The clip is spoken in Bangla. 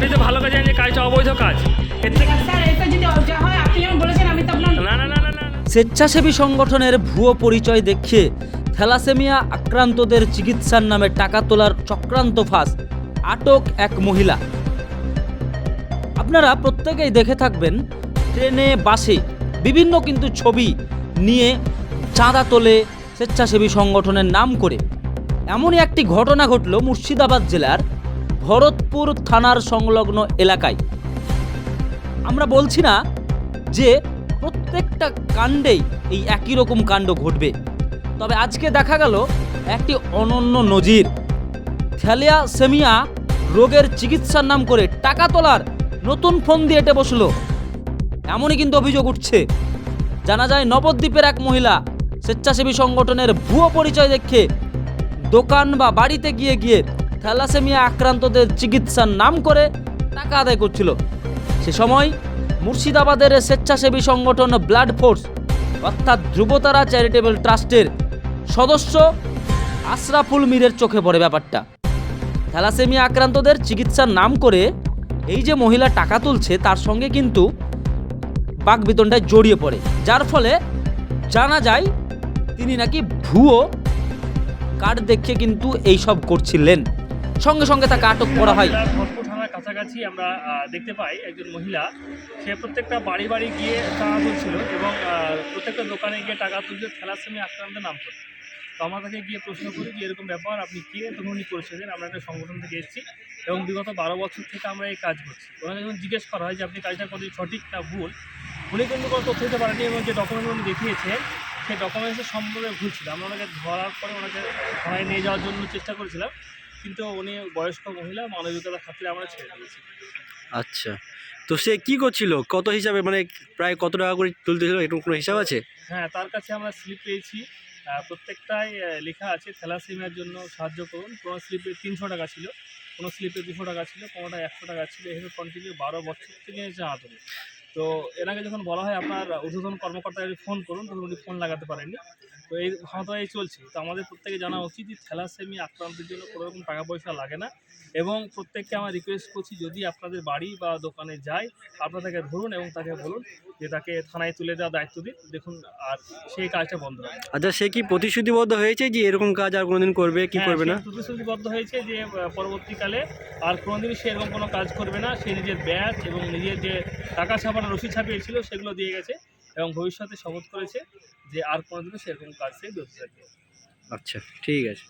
আপনি তো ভালো কাজ জানেন যে কাজটা অবৈধ কাজ। এর থেকে স্যার এটা যদি যা হয় আপনি যেমন বলেছেন আমি তো আপনার না না না না না না। স্বেচ্ছাসেবী সংগঠনের ভুয়ো পরিচয় দেখিয়ে থ্যালাসেমিয়া আক্রান্তদের চিকিৎসার নামে টাকা তোলার চক্রান্ত ফাঁস আটক এক মহিলা। আপনারা প্রত্যেকেই দেখে থাকবেন ট্রেনে বাসে বিভিন্ন কিন্তু ছবি নিয়ে চাঁদা তোলে স্বেচ্ছাসেবী সংগঠনের নাম করে। এমনই একটি ঘটনা ঘটল মুর্শিদাবাদ জেলার ভরতপুর থানার সংলগ্ন এলাকায়। আমরা বলছি না যে প্রত্যেকটা কাণ্ডেই এই একই রকম কাণ্ড ঘটবে। তবে আজকে দেখা গেল একটি অনন্য নজির। থ্যালিয়া সেমিয়া রোগের চিকিৎসার নাম করে টাকা তোলার নতুন ফোন দিয়ে এটে বসল। এমনই কিন্তু অভিযোগ উঠছে। জানা যায় নবদ্বীপের এক মহিলা স্বেচ্ছাসেবী সংগঠনের ভুয়ো পরিচয় দেখে দোকান বা বাড়িতে গিয়ে গিয়ে থ্যালাসেমিয়া আক্রান্তদের চিকিৎসার নাম করে টাকা আদায় করছিল। সে সময় মুর্শিদাবাদের স্বেচ্ছাসেবী সংগঠন ব্লাড ফোর্স, অর্থাৎ ধ্রুবতারা চ্যারিটেবল ট্রাস্টের সদস্য আশরাফুল মীরের চোখে পড়ে ব্যাপারটা। থ্যালাসেমিয়া আক্রান্তদের চিকিৎসার নাম করে এই যে মহিলা টাকা তুলছে, তার সঙ্গে কিন্তু বাকবিতণ্ডায় জড়িয়ে পড়ে। যার ফলে জানা যায়, তিনি নাকি ভুয়ো কার্ড দেখে কিন্তু এই সব করছিলেন। সঙ্গে সঙ্গে তাকে আটক করা হয়। থানার কাছাকাছি আমরা দেখতে পাই একজন মহিলা। সে প্রত্যেকটা বাড়ি বাড়ি গিয়ে টাকা তুলছিল এবং প্রত্যেকটা দোকানে গিয়ে টাকা তুলছে থ্যালাসেমি আক্রান্তের নাম করে। তো আমরা তাকে গিয়ে প্রশ্ন করি যে এরকম ব্যাপার আপনি কে তখন উনি পরিচয় আমরা একটা সংগঠন থেকে এসেছি এবং বিগত বারো বছর থেকে আমরা এই কাজ করছি। ওনাকে যখন জিজ্ঞেস করা হয় যে আপনি কাজটা করছেন সঠিক না ভুল, উনি কিন্তু কোনো তথ্য দিতে পারেনি এবং যে ডকুমেন্ট উনি দেখিয়েছেন, সেই ডকুমেন্টসের সম্পূর্ণ ভুল ছিল। আমরা ওনাকে ধরার পরে ওনাকে থানায় নিয়ে যাওয়ার জন্য চেষ্টা করেছিলাম। কিন্তু উনি বয়স্ক মহিলা মানবিকতার খাতিরে আমরা ছেড়ে দিয়েছি। আচ্ছা। তো সে কি করছিল? কত হিসাবে? মানে প্রায় কত টাকা করে তুলতেছিল এরকম কোনো হিসাব আছে? হ্যাঁ তার কাছে আমরা স্লিপ পেয়েছি। প্রত্যেকটাই লেখা আছে থ্যালাসেমিয়ার জন্য সাহায্য করুন। কোনো স্লিপে তিনশো টাকা ছিল। কোনো স্লিপে দুশো টাকা ছিল কোনোটা একশো টাকা ছিল। এভাবে কন্টিনিউ বারো বছর থেকে জানাতো তো এনাকে যখন বলা হয় আপনার ঊর্ধ্বতন কর্মকর্তাকে ফোন করুন তখন উনি ফোন লাগাতে পারেননি। তো এই ক্ষমতায় চলছে। তো আমাদের প্রত্যেকে জানা উচিত যে থ্যালাসেমি আক্রান্তের জন্য কোনো রকম টাকা পয়সা লাগে না এবং প্রত্যেককে আমার রিকোয়েস্ট করছি যদি আপনাদের বাড়ি বা দোকানে যায় আপনারা তাকে ধরুন এবং তাকে বলুন যে তাকে থানায় তুলে দেওয়ার দায়িত্ব দিন। দেখুন আর সেই কাজটা বন্ধ রাখুন। আচ্ছা সে কি প্রতিশ্রুতিবদ্ধ হয়েছে যে এরকম কাজ আর কোনোদিন করবে কি হ্যাঁ, করবে না? প্রতিশ্রুতিবদ্ধ হয়েছে যে পরবর্তীকালে আর কোনোদিনই সে এরকম কোনো কাজ করবে না। সে নিজের ব্যাচ এবং নিজের যে টাকা ছাপানোর রশি ছাপিয়েছিল, সেগুলো দিয়ে গেছে এবং ভবিষ্যতে শপথ করেছে যে আর কোনোদিনও সেরকম কাজ থেকে বিরত থাকবে। আচ্ছা ঠিক আছে।